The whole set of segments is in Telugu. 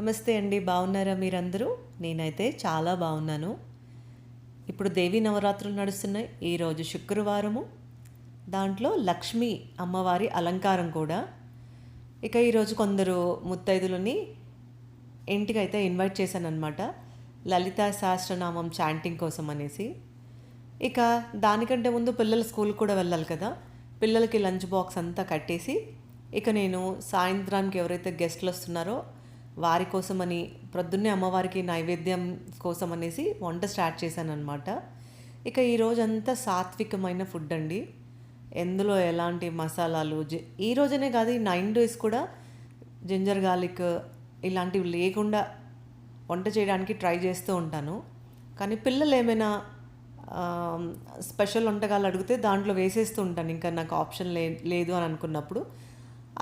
నమస్తే అండి బాగున్నారా మీరందరూ? నేనైతే చాలా బాగున్నాను. ఇప్పుడు దేవీ నవరాత్రులు నడుస్తున్నాయి. ఈరోజు శుక్రవారము. దాంట్లో లక్ష్మి అమ్మవారి అలంకారం కూడా. ఇక ఈరోజు కొందరు ముత్తైదులని ఇంటికైతే ఇన్వైట్ చేశాను అనమాట లలితా సహస్రనామం చాంటింగ్ కోసం అనేసి. ఇక దానికంటే ముందు పిల్లలు స్కూల్ కూడా వెళ్ళాలి కదా. పిల్లలకి లంచ్ బాక్స్ అంతా కట్టేసి ఇక నేను సాయంత్రానికి ఎవరైతే గెస్ట్లు వస్తున్నారో వారి కోసమని ప్రొద్దున్నే అమ్మవారికి నైవేద్యం కోసం అనేసి వంట స్టార్ట్ చేశాను అనమాట ఇక ఈరోజు అంతా సాత్వికమైన ఫుడ్ అండి. ఎందులో ఎలాంటి మసాలాలు? ఈ రోజనే కాదు ఈ నైన్ డేస్ కూడా జింజర్ గార్లిక్ ఇలాంటివి లేకుండా వంట చేయడానికి ట్రై చేస్తూ ఉంటాను. కానీ పిల్లలు ఏమైనా స్పెషల్ వంటకాలు అడిగితే దాంట్లో వేసేస్తూ ఉంటాను. ఇంకా నాకు ఆప్షన్ లే లేదు అని అనుకున్నప్పుడు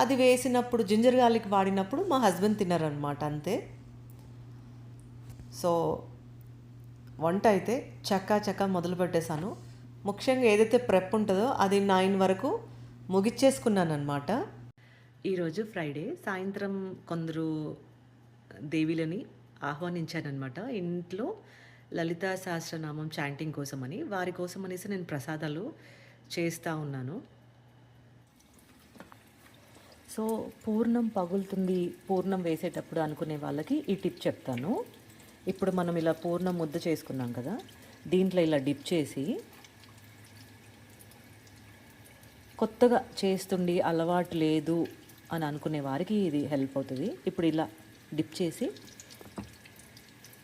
అది వేసినప్పుడు జింజర్ గార్లిక్ వాడినప్పుడు మా హస్బెండ్ తిన్నారనమాట అంతే. సో వంట అయితే చక్కా చక్కా మొదలు పెట్టేశాను. ముఖ్యంగా ఏదైతే ప్రెప్ ఉంటుందో అది నైన్ వరకు ముగిచ్చేసుకున్నాను అనమాట ఈరోజు ఫ్రైడే. సాయంత్రం కొందరు దేవీలని ఆహ్వానించానమాట ఇంట్లో లలితా సహస్రనామం చాంటింగ్ కోసమని వారి కోసం అనేసి నేను ప్రసాదాలు చేస్తూ ఉన్నాను. సో పూర్ణం పగులుతుంది పూర్ణం వేసేటప్పుడు అనుకునే వాళ్ళకి ఈ టిప్ చెప్తాను. ఇప్పుడు మనం ఇలా పూర్ణం ముద్ద చేసుకున్నాం కదా దీంట్లో ఇలా డిప్ చేసి కొత్తగా చేస్తుండి అలవాటు లేదు అని అనుకునే వారికి ఇది హెల్ప్ అవుతుంది. ఇప్పుడు ఇలా డిప్ చేసి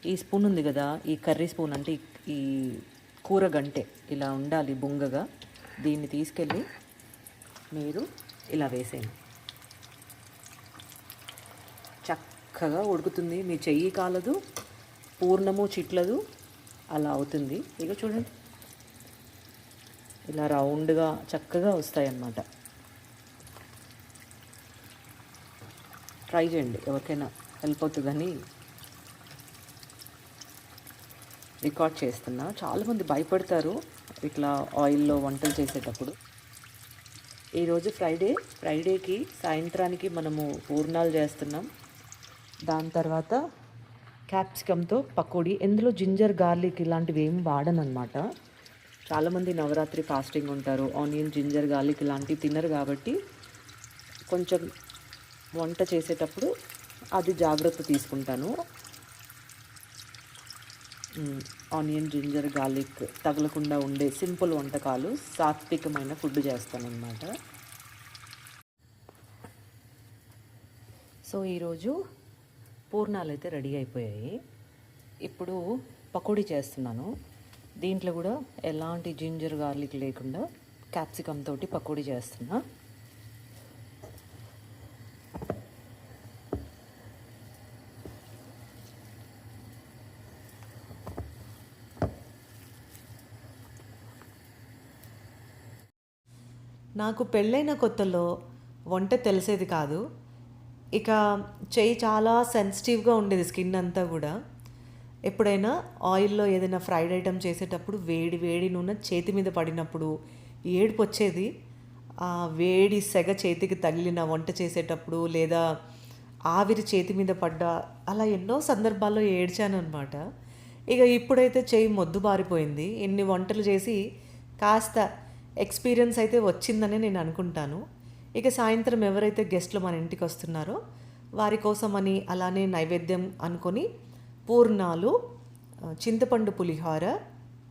ఈ స్పూన్ ఉంది కదా ఈ కర్రీ స్పూన్ అంటే ఈ- కూర గంటే ఇలా ఉండాలి బుంగగా దీన్ని తీసుకెళ్ళి మీరు ఇలా వేసేయండి. చక్కగా ఉడుకుతుంది. మీ చెయ్యి కాలదు పూర్ణము చిట్లదు అలా అవుతుంది. ఇక చూడండి. ఇలా రౌండ్గా చక్కగా వస్తాయి అన్నమాట ట్రై చేయండి. ఎవరికైనా హెల్ప్ అవుతుందని రికార్డ్ చేస్తున్నా. చాలామంది భయపడతారు ఇట్లా ఆయిల్లో వంటలు చేసేటప్పుడు. ఈరోజు ఫ్రైడే. ఫ్రైడేకి సాయంత్రానికి మనము పూర్ణాలు చేస్తున్నాం. దాని తర్వాత క్యాప్సికమ్తో పకోడీ ఇందులో జింజర్ గార్లిక్ ఇలాంటివి ఏం వాడనమాట చాలామంది నవరాత్రి ఫాస్టింగ్ ఉంటారు ఆనియన్ జింజర్ గార్లిక్ ఇలాంటివి తినరు కాబట్టి కొంచెం వంట చేసేటప్పుడు అది జాగ్రత్త తీసుకుంటాను. ఆనియన్ జింజర్ గార్లిక్ తగలకుండా ఉండే సింపుల్ వంటకాలు సాత్వికమైన ఫుడ్ చేస్తానన్నమాట. సో ఈరోజు పూర్ణాలు అయితే రెడీ అయిపోయాయి. ఇప్పుడు పకోడీ చేస్తున్నాను. దీంట్లో కూడా ఎలాంటి జింజర్ గార్లిక్ లేకుండా క్యాప్సికమ్ తోటి పకోడీ చేస్తున్నా. నాకు పెళ్ళైన కొత్తలో వంట తెలిసేది కాదు. ఇక చెయ్యి చాలా సెన్సిటివ్గా ఉండేది స్కిన్ అంతా కూడా. ఎప్పుడైనా ఆయిల్లో ఏదైనా ఫ్రైడ్ ఐటమ్ చేసేటప్పుడు వేడి వేడి నూనె చేతి మీద పడినప్పుడు ఏడుపు వచ్చేది. ఆ వేడి సెగ చేతికి తగిలిన వంట చేసేటప్పుడు లేదా ఆవిరి చేతి మీద పడ్డ అలా ఎన్నో సందర్భాల్లో ఏడ్చాను అనమాట ఇక ఇప్పుడైతే చెయ్యి మొద్దు బారిపోయింది. ఎన్ని వంటలు చేసి కాస్త ఎక్స్పీరియన్స్ అయితే వచ్చిందని నేను అనుకుంటాను. ఇక సాయంత్రం ఎవరైతే గెస్ట్లు మన ఇంటికి వస్తున్నారో వారి కోసమని అలానే నైవేద్యం అనుకొని పూర్ణాలు చింతపండు పులిహోర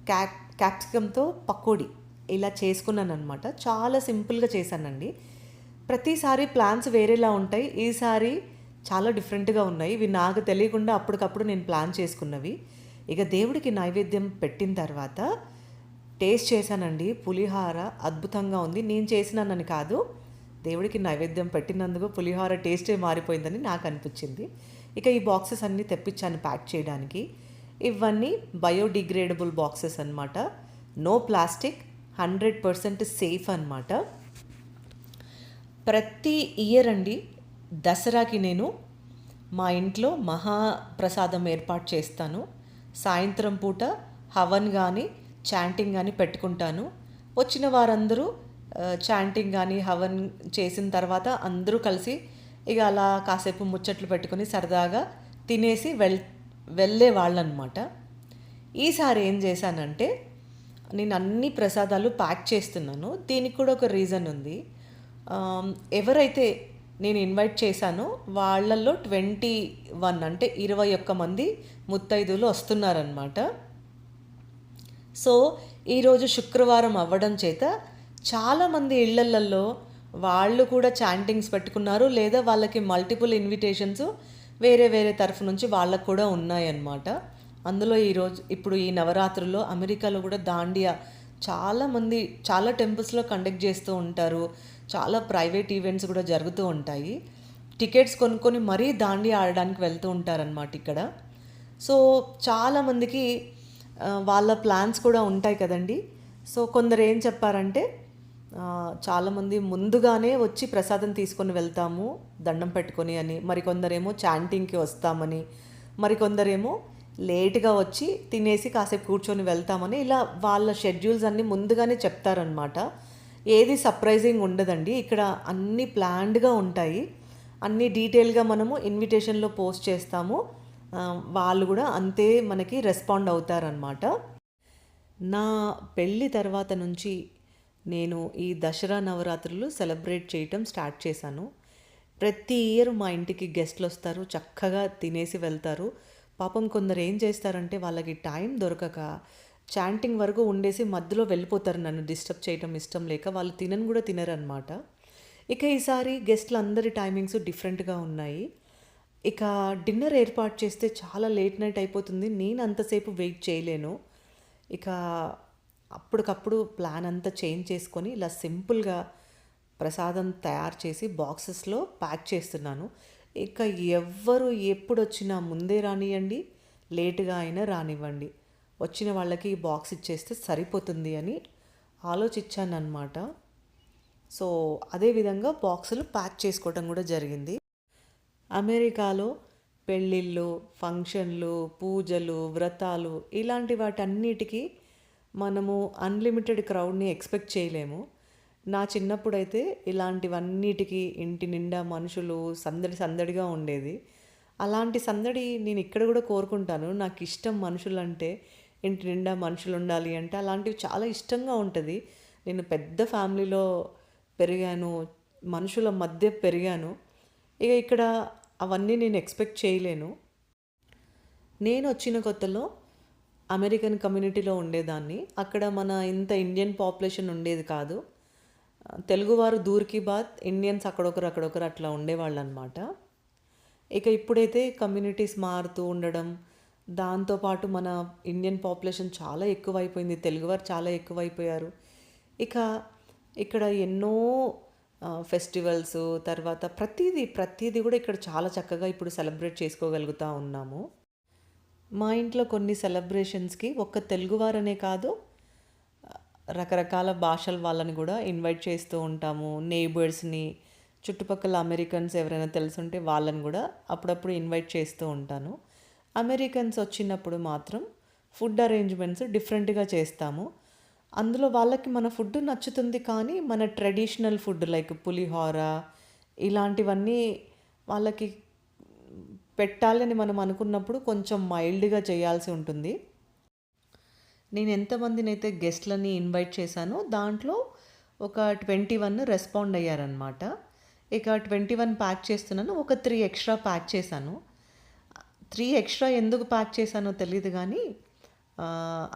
క్యాప్ క్యాప్సికంతో పకోడీ ఇలా చేసుకున్నాను అనమాట చాలా సింపుల్గా చేశానండి. ప్రతిసారి ప్లాన్స్ వేరేలా ఉంటాయి. ఈసారి చాలా డిఫరెంట్గా ఉన్నాయి. ఇవి నాకు తెలియకుండా అప్పటికప్పుడు నేను ప్లాన్ చేసుకున్నవి. ఇక దేవుడికి నైవేద్యం పెట్టిన తర్వాత టేస్ట్ చేశానండి. పులిహార అద్భుతంగా ఉంది. నేను చేసినానని కాదు. దేవుడికి నైవేద్యం పెట్టినందుకు పులిహోర టేస్టే మారిపోయిందని నాకు అనిపించింది. ఇక ఈ బాక్సెస్ అన్నీ తెప్పించాను ప్యాక్ చేయడానికి. ఇవన్నీ బయోడిగ్రేడబుల్ బాక్సెస్ అనమాట no plastic hundred percent safe అనమాట ప్రతి ఇయర్ అండి దసరాకి నేను మా ఇంట్లో మహాప్రసాదం ఏర్పాటు చేస్తాను. సాయంత్రం పూట హవన్ కానీ చాంటింగ్ కానీ పెట్టుకుంటాను. వచ్చిన వారందరూ చాంటింగ్ కానీ హవన్ చేసిన తర్వాత అందరూ కలిసి ఇక అలా కాసేపు ముచ్చట్లు పెట్టుకొని సరదాగా తినేసి వెళ్ వెళ్ళే వాళ్ళనమాట. ఈసారి ఏం చేశానంటే నేను అన్ని ప్రసాదాలు ప్యాక్ చేస్తున్నాను. దీనికి కూడా ఒక రీజన్ ఉంది. ఎవరైతే నేను ఇన్వైట్ చేశానో వాళ్ళల్లో ట్వంటీ వన్ అంటే ఇరవై ఒక్క మంది ముత్తైదులు వస్తున్నారనమాట. సో ఈరోజు శుక్రవారం అవ్వడం చేత చాలామంది ఇళ్ళల్లో వాళ్ళు కూడా చాంటింగ్స్ పెట్టుకున్నారు లేదా వాళ్ళకి మల్టిపుల్ ఇన్విటేషన్స్ వేరే వేరే తరఫు నుంచి వాళ్ళకు కూడా ఉన్నాయన్నమాట. అందులో ఈరోజు ఇప్పుడు ఈ నవరాత్రుల్లో అమెరికాలో కూడా దాండియా చాలామంది చాలా టెంపుల్స్లో కండక్ట్ చేస్తూ ఉంటారు. చాలా ప్రైవేట్ ఈవెంట్స్ కూడా జరుగుతూ ఉంటాయి. టికెట్స్ కొనుక్కొని మరీ దాండియా ఆడడానికి వెళ్తూ ఉంటారనమాట ఇక్కడ. సో చాలామందికి వాళ్ళ ప్లాన్స్ కూడా ఉంటాయి కదండి. సో కొందరు ఏం చెప్పారంటే చాలామంది ముందుగానే వచ్చి ప్రసాదం తీసుకొని వెళ్తాము దండం పెట్టుకొని అని. మరికొందరేమో చాంటింగ్కి వస్తామని. మరికొందరేమో లేట్గా వచ్చి తినేసి కాసేపు కూర్చొని వెళ్తామని. ఇలా వాళ్ళ షెడ్యూల్స్ అన్నీ ముందుగానే చెప్తారనమాట ఏది సర్ప్రైజింగ్ ఉండదండి. ఇక్కడ అన్నీ ప్లాన్డ్గా ఉంటాయి. అన్నీ డీటెయిల్గా మనము ఇన్విటేషన్లో పోస్ట్ చేస్తాము. వాళ్ళు కూడా అంతే మనకి రెస్పాండ్ అవుతారనమాట నా పెళ్ళి తర్వాత నుంచి నేను ఈ దసరా నవరాత్రులు సెలబ్రేట్ చేయటం స్టార్ట్ చేశాను. ప్రతి ఇయర్ మా ఇంటికి గెస్ట్లు వస్తారు చక్కగా తినేసి వెళ్తారు. పాపం కొందరు ఏం చేస్తారంటే వాళ్ళకి టైం దొరకక చాంటింగ్ వరకు ఉండేసి మధ్యలో వెళ్ళిపోతారు నన్ను డిస్టర్బ్ చేయటం ఇష్టం లేక వాళ్ళు తినను కూడా తినరనమాట ఇక ఈసారి గెస్ట్లు అందరి టైమింగ్స్ డిఫరెంట్గా ఉన్నాయి. ఇక డిన్నర్ ఏర్పాటు చేస్తే చాలా లేట్ నైట్ అయిపోతుంది నేను అంతసేపు వెయిట్ చేయలేను. ఇక అప్పటికప్పుడు ప్లాన్ అంతా చేంజ్ చేసుకొని ఇలా సింపుల్గా ప్రసాదం తయారు చేసి బాక్సెస్లో ప్యాక్ చేస్తున్నాను. ఇక ఎవ్వరు ఎప్పుడు వచ్చినా ముందే రానివ్వండి లేటుగా అయినా రానివ్వండి. వచ్చిన వాళ్ళకి ఈ బాక్స్ ఇచ్చేస్తే సరిపోతుంది అని ఆలోచించాను అనమాట సో అదేవిధంగా బాక్సులు ప్యాక్ చేసుకోవడం కూడా జరిగింది. అమెరికాలో పెళ్ళిళ్ళు ఫంక్షన్లు పూజలు వ్రతాలు ఇలాంటి వాటన్నిటికీ మనము అన్లిమిటెడ్ క్రౌడ్ని ఎక్స్పెక్ట్ చేయలేము. నా చిన్నప్పుడైతే ఇలాంటివన్నిటికీ ఇంటి నిండా మనుషులు సందడి సందడిగా ఉండేది. అలాంటి సందడి నేను ఇక్కడ కూడా కోరుకుంటాను. నాకు ఇష్టం మనుషులంటే ఇంటి నిండా మనుషులు ఉండాలి అంటే అలాంటివి చాలా ఇష్టంగా ఉంటుంది. నేను పెద్ద ఫ్యామిలీలో పెరిగాను మనుషుల మధ్య పెరిగాను. ఇక ఇక్కడ అవన్నీ నేను ఎక్స్పెక్ట్ చేయలేను. నేను వచ్చిన కొత్తలో అమెరికన్ కమ్యూనిటీలో ఉండేదాన్ని. అక్కడ మన ఇంత ఇండియన్ పాపులేషన్ ఉండేది కాదు. తెలుగువారు దూర్కి బాత్ ఇండియన్స్ అక్కడొకరు అక్కడొకరు అట్లా ఉండేవాళ్ళు అనమాట ఇక ఇప్పుడైతే కమ్యూనిటీస్ మారుతూ ఉండడం దాంతోపాటు మన ఇండియన్ పాపులేషన్ చాలా ఎక్కువైపోయింది. తెలుగువారు చాలా ఎక్కువైపోయారు. ఇక ఇక్కడ ఎన్నో ఫెస్టివల్స్ తర్వాత ప్రతిదీ ప్రతిదీ కూడా ఇక్కడ చాలా చక్కగా ఇప్పుడు సెలబ్రేట్ చేసుకోగలుగుతూ ఉన్నాము. మా ఇంట్లో కొన్ని సెలబ్రేషన్స్కి ఒక్క తెలుగువారనే కాదు రకరకాల భాషల వాళ్ళని కూడా ఇన్వైట్ చేస్తూ ఉంటాము. నేబర్స్ని చుట్టుపక్కల అమెరికన్స్ ఎవరైనా తెలుసుంటే వాళ్ళని కూడా అప్పుడప్పుడు ఇన్వైట్ చేస్తూ ఉంటాను. అమెరికన్స్ వచ్చినప్పుడు మాత్రం ఫుడ్ అరేంజ్మెంట్స్ డిఫరెంట్గా చేస్తాము. అందులో వాళ్ళకి మన ఫుడ్ నచ్చుతుంది కానీ మన ట్రెడిషనల్ ఫుడ్ లైక్ పులిహోర ఇలాంటివన్నీ వాళ్ళకి పెట్టాలని మనం అనుకున్నప్పుడు కొంచెం మైల్డ్గా చేయాల్సి ఉంటుంది. నేను ఎంతమందిని అయితే గెస్ట్లని ఇన్వైట్ చేశానో దాంట్లో ఒక ట్వంటీ వన్ రెస్పాండ్ అయ్యారనమాట ఇక ట్వంటీ వన్ ప్యాక్ చేస్తున్నాను ఒక త్రీ ఎక్స్ట్రా ప్యాక్ చేశాను. త్రీ ఎక్స్ట్రా ఎందుకు ప్యాక్ చేశానో తెలియదు కానీ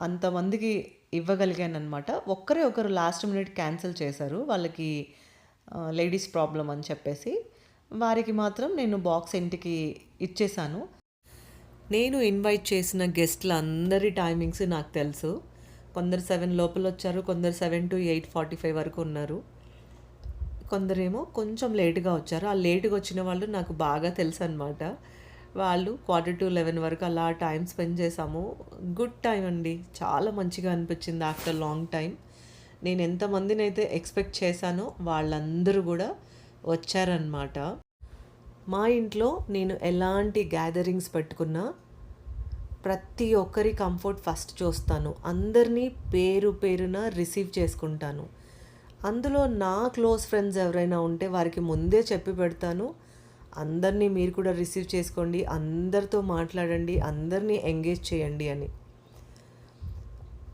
అంతమందికి ఇవ్వగలిగాను అనమాట ఒక్కరే ఒకరు లాస్ట్ మినిట్ క్యాన్సిల్ చేశారు వాళ్ళకి లేడీస్ ప్రాబ్లం అని చెప్పేసి. వారికి మాత్రం నేను బాక్స్ ఇంటికి ఇచ్చేసాను నేను ఇన్వైట్ చేసిన గెస్ట్ల అందరి టైమింగ్స్ నాకు తెలుసు. కొందరు సెవెన్ లోపల వచ్చారు కొందరు seven to eight forty five వరకు ఉన్నారు. కొందరేమో కొంచెం లేటుగా వచ్చారు. ఆ లేటుగా వచ్చిన వాళ్ళు నాకు బాగా తెలుసు అనమాట వాళ్ళు క్వార్టర్ టు లెవెన్ వరకు అలా టైం స్పెండ్ చేసాము గుడ్ టైం అండి. చాలా మంచిగా అనిపించింది ఆఫ్టర్ లాంగ్ టైం నేను ఎంతమందిని అయితే ఎక్స్పెక్ట్ చేశానో వాళ్ళందరూ కూడా వచ్చారనమాట మా ఇంట్లో నేను ఎలాంటి గ్యాదరింగ్స్ పెట్టుకున్నా ప్రతి ఒక్కరి కంఫర్ట్ ఫస్ట్ చూస్తాను. అందరినీ పేరు పేరున రిసీవ్ చేసుకుంటాను. అందులో నా క్లోజ్ ఫ్రెండ్స్ ఎవరైనా ఉంటే వారికి ముందే చెప్పి పెడతాను. అందరినీ మీరు కూడా రిసీవ్ చేసుకోండి. అందరితో మాట్లాడండి. అందరినీ ఎంగేజ్ చేయండి అని.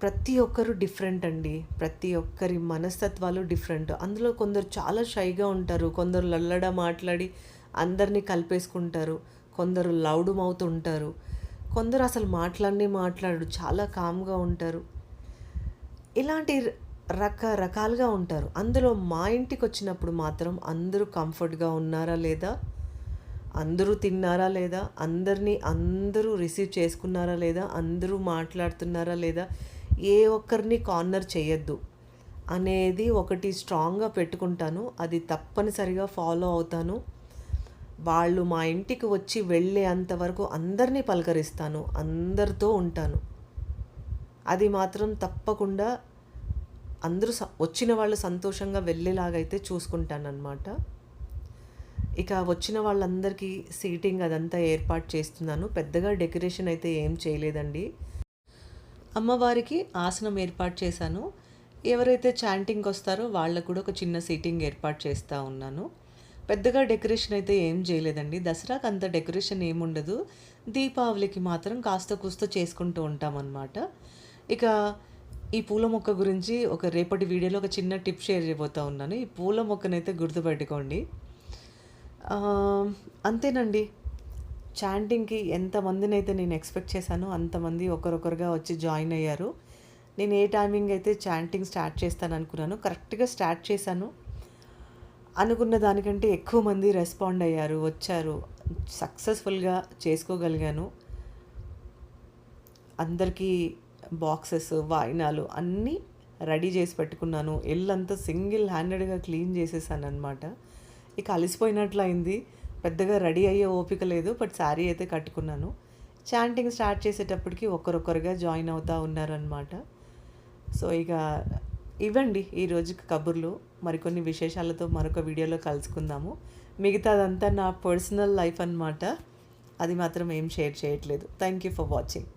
ప్రతి ఒక్కరు డిఫరెంట్ అండి. ప్రతి ఒక్కరి మనస్తత్వాలు డిఫరెంట్ అందులో కొందరు చాలా షైగా ఉంటారు. కొందరు లల్లడ మాట్లాడి అందరినీ కలిపేసుకుంటారు. కొందరు లౌడ్ మౌత్ ఉంటారు. కొందరు అసలు మాట్లాడి మాట్లాడు చాలా కామ్గా ఉంటారు. ఇలాంటి రకరకాలుగా ఉంటారు. అందులో మా ఇంటికి వచ్చినప్పుడు మాత్రం అందరూ కంఫర్ట్గా ఉన్నారా లేదా? అందరూ తిన్నారా లేదా? అందరినీ అందరూ రిసీవ్ చేసుకున్నారా లేదా? అందరూ మాట్లాడుతున్నారా లేదా? ఏ ఒక్కరిని కార్నర్ చేయొద్దు అనేది ఒకటి స్ట్రాంగ్గా పెట్టుకుంటాను. అది తప్పనిసరిగా ఫాలో అవుతాను. వాళ్ళు మా ఇంటికి వచ్చి వెళ్ళే అంతవరకు అందరినీ పలకరిస్తాను. అందరితో ఉంటాను. అది మాత్రం తప్పకుండా అందరూ వచ్చిన వాళ్ళు సంతోషంగా వెళ్ళేలాగైతే చూసుకుంటానన్నమాట. ఇక వచ్చిన వాళ్ళందరికీ సీటింగ్ అదంతా ఏర్పాటు చేస్తున్నాను. పెద్దగా డెకరేషన్ అయితే ఏం చేయలేదండి. అమ్మవారికి ఆసనం ఏర్పాటు చేశాను. ఎవరైతే చాంటింగ్ వస్తారో వాళ్ళకు కూడా ఒక చిన్న సీటింగ్ ఏర్పాటు చేస్తూ ఉన్నాను. పెద్దగా డెకరేషన్ అయితే ఏం చేయలేదండి. దసరాకు అంత డెకరేషన్ ఏముండదు దీపావళికి మాత్రం కాస్త కూస్త చేసుకుంటూ ఉంటామన్నమాట. ఇక ఈ పూల మొక్క గురించి ఒక రేపటి వీడియోలో ఒక చిన్న టిప్ షేర్ చేయబోతూ ఉన్నాను. ఈ పూల మొక్కనైతే గుర్తుపెట్టుకోండి. అంతేనండి. చాంటింగ్కి ఎంతమందిని అయితే నేను ఎక్స్పెక్ట్ చేశానో అంతమంది ఒకరొకరుగా వచ్చి జాయిన్ అయ్యారు. నేను ఏ టైమింగ్ అయితే చాంటింగ్ స్టార్ట్ చేస్తాను అనుకున్నాను కరెక్ట్గా స్టార్ట్ చేశాను. అనుకున్న దానికంటే ఎక్కువ మంది రెస్పాండ్ అయ్యారు వచ్చారు. సక్సెస్ఫుల్గా చేసుకోగలిగాను. అందరికీ బాక్సెస్ వాయినాలు అన్నీ రెడీ చేసి పెట్టుకున్నాను. ఎల్లంతా సింగిల్ హ్యాండెడ్గా క్లీన్ చేసేసాను అనమాట ఇక అలసిపోయినట్లు అయింది. పెద్దగా రెడీ అయ్యే ఓపిక లేదు బట్ శారీ అయితే కట్టుకున్నాను. చాంటింగ్ స్టార్ట్ చేసేటప్పటికి ఒక్కరొక్కరుగా జాయిన్ అవుతూ ఉన్నారనమాట సో ఇక ఇవ్వండి ఈ రోజుకి కబుర్లు. మరికొన్ని విశేషాలతో మరొక వీడియోలో కలుసుకుందాము. మిగతాదంతా నా పర్సనల్ లైఫ్ అనమాట అది మాత్రం ఏం షేర్ చేయట్లేదు. Thank you for watching